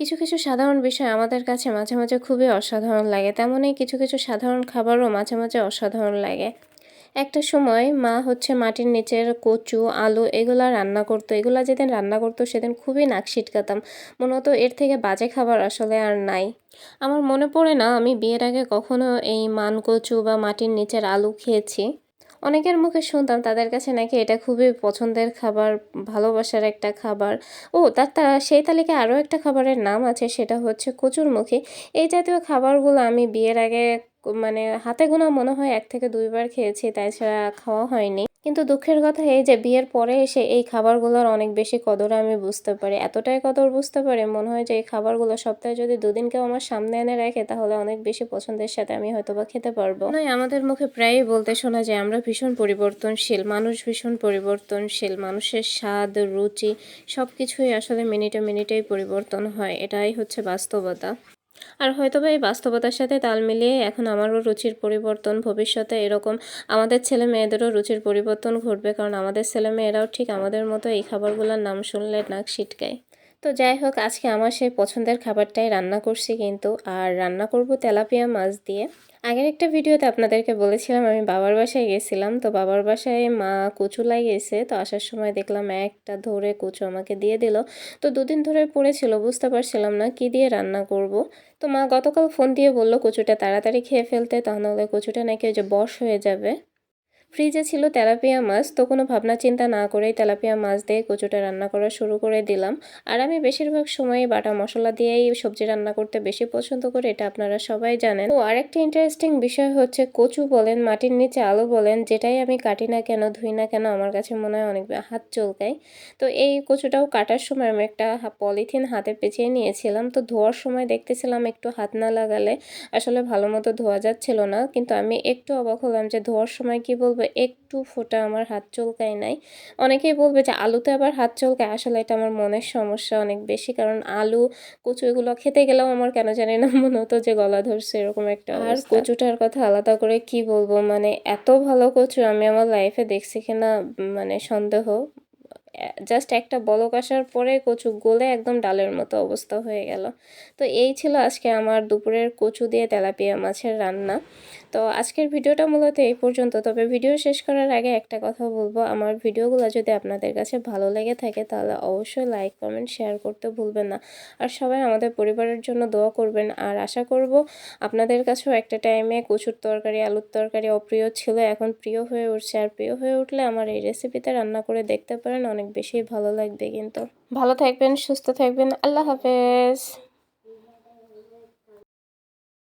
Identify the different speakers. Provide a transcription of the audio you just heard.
Speaker 1: কিছু কিছু সাধারণ বিষয় আমাদের কাছে মাঝে মাঝে খুবই অসাধারণ লাগে। তেমনই কিছু কিছু সাধারণ খাবারও মাঝে মাঝে অসাধারণ লাগে। একটা সময় মা হচ্ছে মাটির নিচের কচু, আলু এগুলা রান্না করতো। এগুলা যেদিন রান্না করতো সেদিন খুবই নাক ছিটকাতাম মূলত এর থেকে বাজে খাবার আসলে আর নাই। আমার মনে পড়ে না আমি বিয়ের আগে কখনো এই মান কচু বা মাটির নিচের আলু খেয়েছি। অনেকের মুখে শুনতাম তাদের কাছে নাকি এটা খুবই পছন্দের খাবার, ভালোবাসার একটা খাবার। ও তার সেই তালিকায় আরও একটা খাবারের নাম আছে, সেটা হচ্ছে কচুরমুখী। এই জাতীয় খাবারগুলো আমি বিয়ের আগে মানে হাতে গোনা মনে হয় এক থেকে দুইবার খেয়েছি, তাছাড়া খাওয়া হয়নি। কিন্তু দুঃখের কথা এই যে বিয়ের পরে এসে এই খাবারগুলোর অনেক বেশি কদর আমি বুঝতে পারি। এতটাই কদর বুঝতে পারি, মনে হয় যে এই খাবারগুলো সপ্তাহে যদি দুদিন কেউ আমার সামনে এনে রাখে, তাহলে অনেক বেশি পছন্দের সাথে আমি হয়তো বা খেতে পারব। নয় আমাদের মুখে প্রায়ই বলতে শোনা যায়, আমরা ভীষণ পরিবর্তনশীল, মানুষ ভীষণ পরিবর্তনশীল, মানুষের স্বাদ, রুচি সব কিছুই আসলে মিনিটে মিনিটেই পরিবর্তন হয়, এটাই হচ্ছে বাস্তবতা। আর হয়তো বা এই বাস্তবতার সাথে তাল মিলিয়ে এখন আমারও রুচির পরিবর্তন, ভবিষ্যতে এরকম আমাদের ছেলে মেয়েদেরও রুচির পরিবর্তন ঘটবে, কারণ আমাদের ছেলে মেয়েরাও ঠিক আমাদের মতো এই খাবারগুলোর নাম শুনলে নাক ছিটকায়। তো যাই হোক, আজকে আমার সেই পছন্দের খাবারটাই রান্না করছি কিন্তু। আর রান্না করব তেলাপিয়া মাছ দিয়ে। আগের একটা ভিডিওতে আপনাদেরকে বলেছিলাম, আমি বাবার বাসায় গেছিলাম। তো বাবার বাসায় মা কচু লাগিয়েছে তো আসার সময় দেখলাম একটা ধরে কচু আমাকে দিয়ে দিল। তো দুদিন ধরে পড়েছিল, বুঝতে পারছিলাম না কি দিয়ে রান্না করব। তো মা গতকাল ফোন দিয়ে বলল, কচুটা তাড়াতাড়ি খেয়ে ফেলতে, তাহলে কচুটা নাকি ওই যে বশ হয়ে যাবে। ফ্রিজে ছিল তেলাপিয়া মাছ, তো কোনো ভাবনা চিন্তা না করেই তেলাপিয়া মাছ দিয়ে কচুটা রান্না করা শুরু করে দিলাম। আর আমি বেশিরভাগ সময় বাটা মশলা দিয়েই সবজি রান্না করতে বেশি পছন্দ করি, এটা আপনারা সবাই জানেন। ও আরেকটা ইন্টারেস্টিং বিষয় হচ্ছে, কচু বলেন, মাটির নিচে আলু বলেন, যেটাই আমি কাটি না কেন, ধুই না কেন, আমার কাছে মনে হয় অনেক হাত চলকায়। তো এই কচুটাও কাটার সময় আমি একটা পলিথিন হাতে পেঁচিয়ে নিয়েছিলাম, তো ধোয়ার সময় দেখতেছিলাম একটু হাত না লাগালে আসলে ভালো মতো ধোয়া যাচ্ছিল না। কিন্তু আমি একটু অবাক হলাম যে ধোয়ার সময় কি বলব একটু ফোটা আমার হাত চলকায় নাই। অনেকেই বলবে যে আলুতে আবার হাত চলকায় আসলে এটা আমার মনের সমস্যা অনেক বেশি কারণ আলু কচু এগুলো খেতে গেলেও আমার কেন জানি না মনে হতো যে গলা ধরছে এরকম একটা আর কচুটার কথা আলাদা করে কি বলব মানে এত ভালো কচু আমি আমার লাইফে দেখছি কিনা মানে সন্দেহ। জাস্ট একটা বলক আসার পরে কচু গলে একদম ডালের মতো অবস্থা হয়ে গেল। তো এই ছিল আজকে আমার দুপুরের কচু দিয়ে তেলাপিয়া মাছের রান্না। তো আজকের ভিডিওটা মূলত এই পর্যন্ত। তবে ভিডিও শেষ করার আগে একটা কথা বলব। আমার ভিডিওগুলো যদি আপনাদের কাছে ভালো লেগে থাকে তাহলে অবশ্যই লাইক, কমেন্ট, শেয়ার করতে ভুলবেন না। আর সবাই আমাদের পরিবারের জন্য দোয়া করবেন। আর আশা করব আপনাদের কাছেও একটা টাইমে কচুর তরকারি, আলুর তরকারি অপ্রিয় ছিল, এখন প্রিয় হয়ে উঠছে। আর প্রিয় হয়ে উঠলে আমার এই রেসিপিতে রান্না করে দেখতে পারেন। অনেক বেশি ভালো লাগবে কিন্তু। ভালো থাকবেন সুস্থ থাকবেন আল্লাহ হাফেজ।